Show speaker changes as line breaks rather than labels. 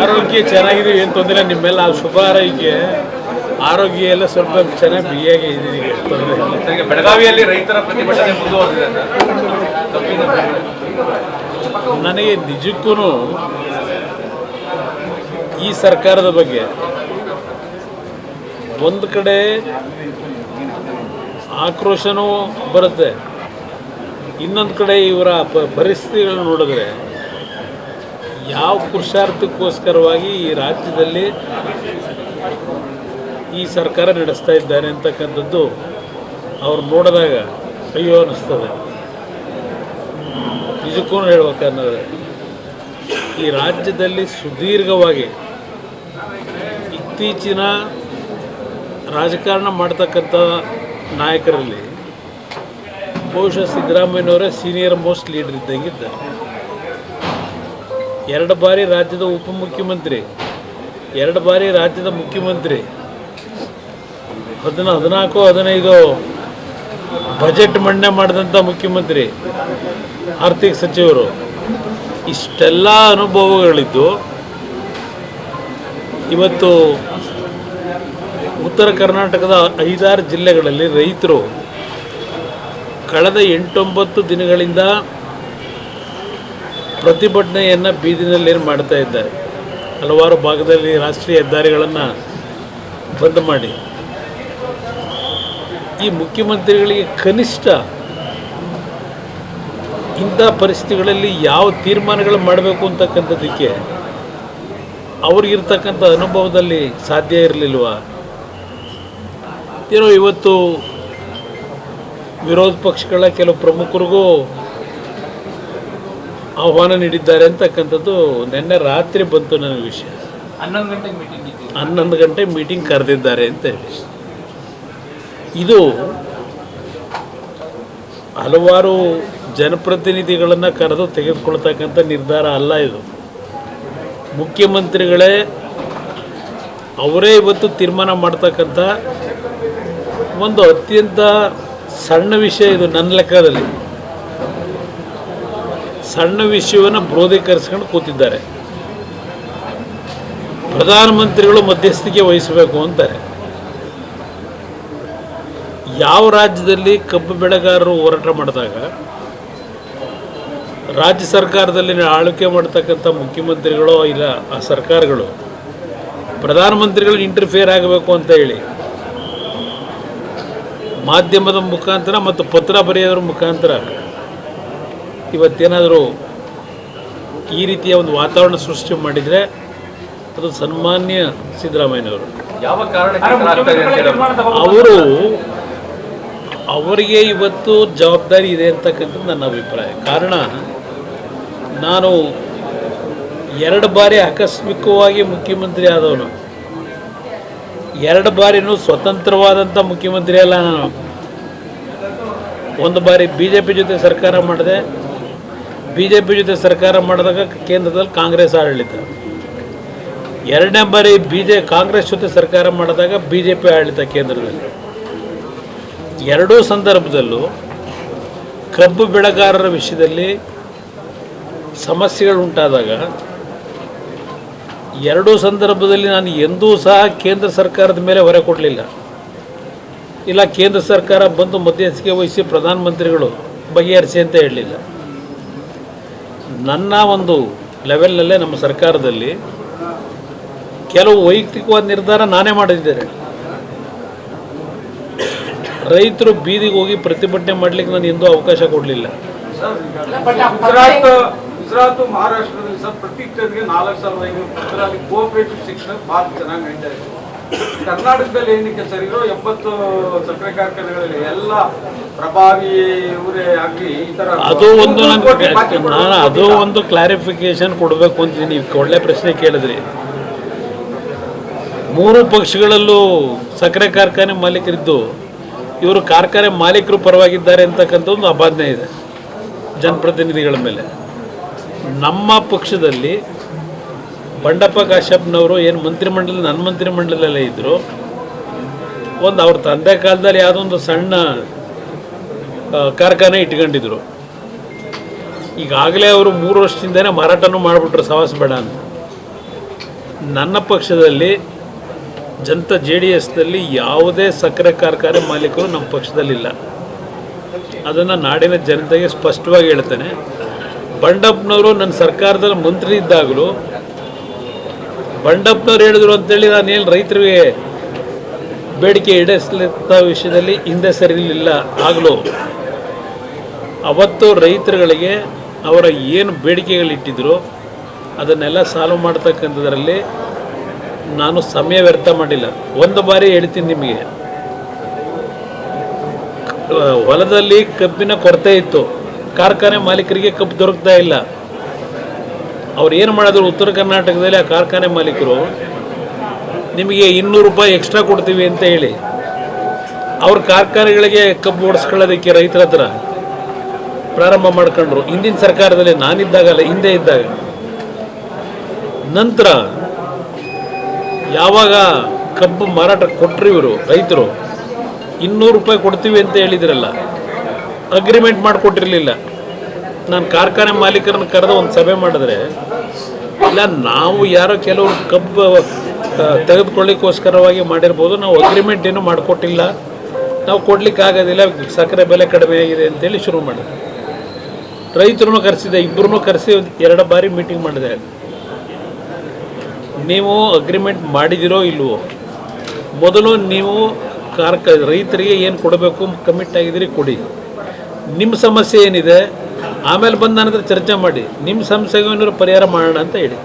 ಆರೋಗ್ಯ ಚೆನ್ನಾಗಿದೆ ಏನು ತೊಂದರೆ. ನಿಮ್ಮೆಲ್ಲ ಶುಭ ಆರೈಕೆ ಆರೋಗ್ಯ ಎಲ್ಲ ಸ್ವಲ್ಪ ಚೆನ್ನಾಗಿ ಬಿಗಿಯಾಗಿ ತೊಂದರೆ
ಬೆಳಗಾವಿಯಲ್ಲಿ ರೈತರ ಪ್ರತಿಭಟನೆ ಮುಂದುವರೆದಿದೆ
ನನಗೆ ನಿಜಕ್ಕೂ ಈ ಸರ್ಕಾರದ ಬಗ್ಗೆ ಒಂದು ಕಡೆ ಆಕ್ರೋಶನೂ ಬರುತ್ತೆ. ಇನ್ನೊಂದು ಕಡೆ ಇವರ ಪರಿಸ್ಥಿತಿಗಳನ್ನ ನೋಡಿದ್ರೆ ಯಾವ ಪುರುಷಾರ್ಥಕ್ಕೋಸ್ಕರವಾಗಿ ಈ ರಾಜ್ಯದಲ್ಲಿ ಈ ಸರ್ಕಾರ ನಡೆಸ್ತಾ ಇದ್ದಾರೆ ಅಂತಕ್ಕಂಥದ್ದು ಅವ್ರು ನೋಡಿದಾಗ ಅಯ್ಯೋ ಅನ್ನಿಸ್ತದೆ. ನಿಜಕ್ಕೂ ಹೇಳ್ಬೇಕನ್ನೋದು. ಈ ರಾಜ್ಯದಲ್ಲಿ ಸುದೀರ್ಘವಾಗಿ ಇತ್ತೀಚಿನ ರಾಜಕಾರಣ ಮಾಡ್ತಕ್ಕಂಥ ನಾಯಕರಲ್ಲಿ ಬಹುಶಃ ಸಿದ್ದರಾಮಯ್ಯನವರೇ ಸೀನಿಯರ್ ಮೋಸ್ಟ್ ಲೀಡರ್ ಇದ್ದಂಗಿದ್ದಾರೆ ಎರಡು ಬಾರಿ ರಾಜ್ಯದ ಉಪಮುಖ್ಯಮಂತ್ರಿ, ಎರಡು ಬಾರಿ ರಾಜ್ಯದ ಮುಖ್ಯಮಂತ್ರಿ, ಹದಿನ ಹದಿನಾಲ್ಕು, ಹದಿನೈದು ಬಜೆಟ್ ಮಂಡನೆ ಮಾಡಿದಂಥ ಮುಖ್ಯಮಂತ್ರಿ, ಆರ್ಥಿಕ ಸಚಿವರು, ಇಷ್ಟೆಲ್ಲ ಅನುಭವಗಳಿದ್ದು ಇವತ್ತು ಉತ್ತರ ಕರ್ನಾಟಕದ ಐದಾರು ಜಿಲ್ಲೆಗಳಲ್ಲಿ ರೈತರು ಕಳೆದ ಎಂಟೊಂಬತ್ತು ದಿನಗಳಿಂದ ಪ್ರತಿಭಟನೆಯನ್ನು ಬೀದಿನಲ್ಲಿ ಏನು ಮಾಡ್ತಾ ಇದ್ದಾರೆ? ಹಲವಾರು ಭಾಗದಲ್ಲಿ ರಾಷ್ಟ್ರೀಯ ಹೆದ್ದಾರಿಗಳನ್ನು ಬಂದ್ ಮಾಡಿ. ಈ ಮುಖ್ಯಮಂತ್ರಿಗಳಿಗೆ ಕನಿಷ್ಠ ಇಂಥ ಪರಿಸ್ಥಿತಿಗಳಲ್ಲಿ ಯಾವ ತೀರ್ಮಾನಗಳು ಮಾಡಬೇಕು ಅಂತಕ್ಕಂಥದ್ದಕ್ಕೆ ಅವ್ರಿಗಿರ್ತಕ್ಕಂಥ ಅನುಭವದಲ್ಲಿ ಸಾಧ್ಯ ಇರಲಿಲ್ವ? ಏನೋ ಇವತ್ತು ವಿರೋಧ ಪಕ್ಷಗಳ ಕೆಲವು ಪ್ರಮುಖರಿಗೂ ಆಹ್ವಾನ ನೀಡಿದ್ದಾರೆ ಅಂತಕ್ಕಂಥದ್ದು ನಿನ್ನೆ ರಾತ್ರಿ ಬಂತು ನನಗೆ ವಿಷಯ.
ಹನ್ನೊಂದು ಗಂಟೆಗೆ ಮೀಟಿಂಗ್
ಹನ್ನೊಂದು ಗಂಟೆ ಮೀಟಿಂಗ್ ಕರೆದಿದ್ದಾರೆ ಅಂತ ಹೇಳಿ. ಇದು ಹಲವಾರು ಜನಪ್ರತಿನಿಧಿಗಳನ್ನು ಕರೆದು ತೆಗೆದುಕೊಳ್ತಕ್ಕಂಥ ನಿರ್ಧಾರ ಅಲ್ಲ ಇದು. ಮುಖ್ಯಮಂತ್ರಿಗಳೇ ಅವರೇ ಇವತ್ತು ತೀರ್ಮಾನ ಮಾಡ್ತಕ್ಕಂಥ ಒಂದು ಅತ್ಯಂತ ಸಣ್ಣ ವಿಷಯ ಇದು ನನ್ನ ಲೆಕ್ಕದಲ್ಲಿ. ಸಣ್ಣ ವಿಷಯವನ್ನು ಬ್ರೋಧೀಕರಿಸ್ಕೊಂಡು ಕೂತಿದ್ದಾರೆ. ಪ್ರಧಾನಮಂತ್ರಿಗಳು ಮಧ್ಯಸ್ಥಿಕೆ ವಹಿಸಬೇಕು ಅಂತಾರೆ. ಯಾವ ರಾಜ್ಯದಲ್ಲಿ ಕಬ್ಬು ಬೆಳೆಗಾರರು ಹೋರಾಟ ಮಾಡಿದಾಗ, ರಾಜ್ಯ ಸರ್ಕಾರದಲ್ಲಿ ಆಳ್ವಿಕೆ ಮಾಡ್ತಕ್ಕಂಥ ಮುಖ್ಯಮಂತ್ರಿಗಳು ಇಲ್ಲ ಆ ಸರ್ಕಾರಗಳು, ಪ್ರಧಾನಮಂತ್ರಿಗಳು ಇಂಟರ್ಫಿಯರ್ ಆಗಬೇಕು ಅಂತ ಹೇಳಿ, ಮಾಧ್ಯಮದ ಮುಖಾಂತರ ಮತ್ತು ಪತ್ರ ಬರೆಯೋದ್ರ ಮುಖಾಂತರ ಇವತ್ತೇನಾದರೂ ಈ ರೀತಿಯ ಒಂದು ವಾತಾವರಣ ಸೃಷ್ಟಿ ಮಾಡಿದರೆ ಅದು ಸನ್ಮಾನ್ಯ ಸಿದ್ದರಾಮಯ್ಯನವರು.
ಯಾವ
ಅವರು ಅವರಿಗೆ ಇವತ್ತು ಜವಾಬ್ದಾರಿ ಇದೆ ಅಂತಕ್ಕಂಥದ್ದು ನನ್ನ ಅಭಿಪ್ರಾಯ. ಕಾರಣ ನಾನು ಎರಡು ಬಾರಿ ಆಕಸ್ಮಿಕವಾಗಿ ಮುಖ್ಯಮಂತ್ರಿ ಆದವನು. ಎರಡು ಬಾರಿನೂ ಸ್ವತಂತ್ರವಾದಂಥ ಮುಖ್ಯಮಂತ್ರಿ ಅಲ್ಲ ನಾನು. ಒಂದು ಬಾರಿ ಬಿ ಜೆ ಪಿ ಜೊತೆ ಸರ್ಕಾರ ಮಾಡಿದೆ. ಬಿ ಜೆ ಪಿ ಜೊತೆ ಸರ್ಕಾರ ಮಾಡಿದಾಗ ಕೇಂದ್ರದಲ್ಲಿ ಕಾಂಗ್ರೆಸ್ ಆಡಳಿತ. ಎರಡನೇ ಬಾರಿ ಬಿ ಜೆ ಕಾಂಗ್ರೆಸ್ ಜೊತೆ ಸರ್ಕಾರ ಮಾಡಿದಾಗ ಬಿ ಜೆ ಪಿ ಆಡಳಿತ ಕೇಂದ್ರದಲ್ಲಿ. ಎರಡೂ ಸಂದರ್ಭದಲ್ಲೂ ಕಬ್ಬು ಬೆಳೆಗಾರರ ವಿಷಯದಲ್ಲಿ ಸಮಸ್ಯೆಗಳು ಉಂಟಾದಾಗ ಎರಡೂ ಸಂದರ್ಭದಲ್ಲಿ ನಾನು ಎಂದೂ ಸಹ ಕೇಂದ್ರ ಸರ್ಕಾರದ ಮೇಲೆ ಹೊರೆ ಕೊಡಲಿಲ್ಲ. ಇಲ್ಲ, ಕೇಂದ್ರ ಸರ್ಕಾರ ಬಂದು ಮಧ್ಯಸ್ಥಿಕೆ ವಹಿಸಿ ಪ್ರಧಾನಮಂತ್ರಿಗಳು ಬಗೆಹರಿಸಿ ಅಂತ ಹೇಳಲಿಲ್ಲ. ನನ್ನ ಒಂದು ಲೆವೆಲ್ನಲ್ಲೇ ನಮ್ಮ ಸರ್ಕಾರದಲ್ಲಿ ಕೆಲವು ವೈಯಕ್ತಿಕವಾದ ನಿರ್ಧಾರ ನಾನೇ ಮಾಡಿದ್ದೇನೆ. ರೈತರು ಬೀದಿಗೆ ಹೋಗಿ ಪ್ರತಿಭಟನೆ ಮಾಡಲಿಕ್ಕೆ ನಾನು ಎಂದೂ ಅವಕಾಶ ಕೊಡಲಿಲ್ಲ.
ಗುಜರಾತ್ ಮಹಾರಾಷ್ಟ್ರದಲ್ಲಿ ಸರ್, ಪ್ರತಿ ಟನ್ಗೆ ನಾಲ್ಕು ಸಾವಿರದ ಐನೂರು ಅಲ್ಲಿ ಕೋಆಪರೇಟಿವ್ ಶಿಕ್ಷಣ ಭಾಳ ಚೆನ್ನಾಗಿ ನಡೀತಾ ಇದೆ. ಕರ್ನಾಟಕದಲ್ಲಿ ಏನಕ್ಕೆ ಸರಿಯೋ ಇರೋ ಎಪ್ಪತ್ತು ಸಕ್ಕರೆ ಕಾರ್ಖಾನೆಗಳಲ್ಲಿ ಎಲ್ಲ
ಅದು ಒಂದು ನಾನು ಅದು ಒಂದು ಕ್ಲಾರಿಫಿಕೇಶನ್ ಕೊಡಬೇಕು ಅಂತ ನೀವು ಒಳ್ಳೆ ಪ್ರಶ್ನೆ ಕೇಳಿದ್ರಿ. ಮೂರು ಪಕ್ಷಗಳಲ್ಲೂ ಸಕ್ಕರೆ ಕಾರ್ಖಾನೆ ಮಾಲೀಕರಿದ್ದು ಇವರು ಕಾರ್ಖಾನೆ ಮಾಲೀಕರು ಪರವಾಗಿದ್ದಾರೆ ಅಂತಕ್ಕಂಥ ಒಂದು ಅಬಾಧನೆ ಇದೆ ಜನಪ್ರತಿನಿಧಿಗಳ ಮೇಲೆ. ನಮ್ಮ ಪಕ್ಷದಲ್ಲಿ ಬಂಡಪ್ಪ ಕಾಶ್ಯಪ್ನವರು ಏನು ಮಂತ್ರಿಮಂಡಲ ನನ್ನ ಮಂತ್ರಿಮಂಡಲದಲ್ಲೇ ಇದ್ದರು ಒಂದು ಅವ್ರ ತಂದೆ ಕಾಲದಲ್ಲಿ ಯಾವುದೋ ಒಂದು ಸಣ್ಣ ಕಾರ್ಖಾನೆ ಇಟ್ಕೊಂಡಿದ್ರು. ಈಗಾಗಲೇ ಅವರು ಮೂರು ವರ್ಷದಿಂದನೇ ಮಾರಾಟನೂ ಮಾಡಿಬಿಟ್ರು ಸವಾಸ ಬೇಡ ಅಂತ. ನನ್ನ ಪಕ್ಷದಲ್ಲಿ ಜನತಾ ಜೆ ಡಿ ಎಸ್ನಲ್ಲಿ ಯಾವುದೇ ಸಕ್ಕರೆ ಕಾರ್ಖಾನೆ ಮಾಲೀಕರು ನಮ್ಮ ಪಕ್ಷದಲ್ಲಿಲ್ಲ. ಅದನ್ನು ನಾಡಿನ ಜನತೆಗೆ ಸ್ಪಷ್ಟವಾಗಿ ಹೇಳ್ತೇನೆ. ಬಂಡಪ್ಪನವರು ನನ್ನ ಸರ್ಕಾರದಲ್ಲಿ ಮಂತ್ರಿ ಇದ್ದಾಗಲೂ ಬಂಡಪ್ಪನವ್ರು ಹೇಳಿದ್ರು ಅಂತೇಳಿ ನಾನೇನು ರೈತರಿಗೆ ಬೇಡಿಕೆ ಈಡೇರಿಸಲಿದ್ದ ವಿಷಯದಲ್ಲಿ ಹಿಂದೆ ಸರಿಲಿಲ್ಲ. ಆಗಲೂ ಅವತ್ತು ರೈತರುಗಳಿಗೆ ಅವರ ಏನು ಬೇಡಿಕೆಗಳಿಟ್ಟಿದ್ರು ಅದನ್ನೆಲ್ಲ ಸಾಲ್ವ್ ಮಾಡ್ತಕ್ಕಂಥದ್ರಲ್ಲಿ ನಾನು ಸಮಯ ವ್ಯರ್ಥ ಮಾಡಿಲ್ಲ. ಒಂದು ಬಾರಿ ಹೇಳ್ತೀನಿ ನಿಮಗೆ. ಹೊಲದಲ್ಲಿ ಕಬ್ಬಿನ ಕೊರತೆ ಇತ್ತು. ಕಾರ್ಖಾನೆ ಮಾಲೀಕರಿಗೆ ಕಬ್ಬು ದೊರಕ್ತಾ ಇಲ್ಲ. ಅವ್ರು ಏನು ಮಾಡಿದ್ರು? ಉತ್ತರ ಕರ್ನಾಟಕದಲ್ಲಿ ಆ ಕಾರ್ಖಾನೆ ಮಾಲೀಕರು ನಿಮಗೆ ಇನ್ನೂರು ರೂಪಾಯಿ ಎಕ್ಸ್ಟ್ರಾ ಕೊಡ್ತೀವಿ ಅಂತ ಹೇಳಿ. ಅವ್ರ ಕಾರ್ಖಾನೆಗಳಿಗೆ ಕಬ್ಬು ಓಡಿಸ್ಕೊಳ್ಳೋದಕ್ಕೆ ರೈತರ ಹತ್ರ ಪ್ರಾರಂಭ ಮಾಡ್ಕೊಂಡ್ರು. ಹಿಂದಿನ ಸರ್ಕಾರದಲ್ಲಿ ನಾನಿದ್ದಾಗಲ್ಲ, ಹಿಂದೆ ಇದ್ದಾಗ. ನಂತರ ಯಾವಾಗ ಕಬ್ಬು ಮಾರಾಟ ಕೊಟ್ಟರು ಇವರು, ರೈತರು, ಇನ್ನೂರು ರೂಪಾಯಿ ಕೊಡ್ತೀವಿ ಅಂತ ಹೇಳಿದ್ರಲ್ಲ ಅಗ್ರಿಮೆಂಟ್ ಮಾಡಿಕೊಟ್ಟಿರಲಿಲ್ಲ. ನಾನು ಕಾರ್ಖಾನೆ ಮಾಲೀಕರನ್ನ ಕರೆದು ಒಂದು ಸಭೆ ಮಾಡಿದ್ರೆ, ಇಲ್ಲ, ನಾವು ಯಾರೋ ಕೆಲವರು ಕಬ್ಬು ತೆಗೆದುಕೊಳ್ಳಿಕ್ಕೋಸ್ಕರವಾಗಿ ಮಾಡಿರ್ಬೋದು, ನಾವು ಅಗ್ರಿಮೆಂಟ್ ಏನೂ ಮಾಡಿಕೊಟ್ಟಿಲ್ಲ. ನಾವು ಕೊಡ್ಲಿಕ್ಕೆ ಆಗೋದಿಲ್ಲ ಸಕ್ಕರೆ ಬೆಲೆ ಕಡಿಮೆ ಆಗಿದೆ ಅಂತೇಳಿ ಶುರು ಮಾಡಿದೆ ರೈತರನ್ನು ಕರೆಸಿದೆ ಇಬ್ಬರನ್ನೂ ಕರೆಸಿ ಎರಡು ಬಾರಿ ಮೀಟಿಂಗ್ ಮಾಡಿದೆ. ನೀವು ಅಗ್ರಿಮೆಂಟ್ ಮಾಡಿದಿರೋ ಇಲ್ವೋ? ಮೊದಲು ನೀವು ಕಾರ್ಕ, ರೈತರಿಗೆ ಏನು ಕೊಡಬೇಕು ಕಮಿಟ್ ಆಗಿದ್ದೀರಿ ಕೊಡಿ. ನಿಮ್ಮ ಸಮಸ್ಯೆ ಏನಿದೆ, ಆಮೇಲೆ ಬಂದ ನಂತರ ಚರ್ಚೆ ಮಾಡಿ ನಿಮ್ಮ ಸಮಸ್ಯೆಗೆ ಏನಾದ್ರು ಪರಿಹಾರ ಮಾಡೋಣ ಅಂತ ಹೇಳಿ.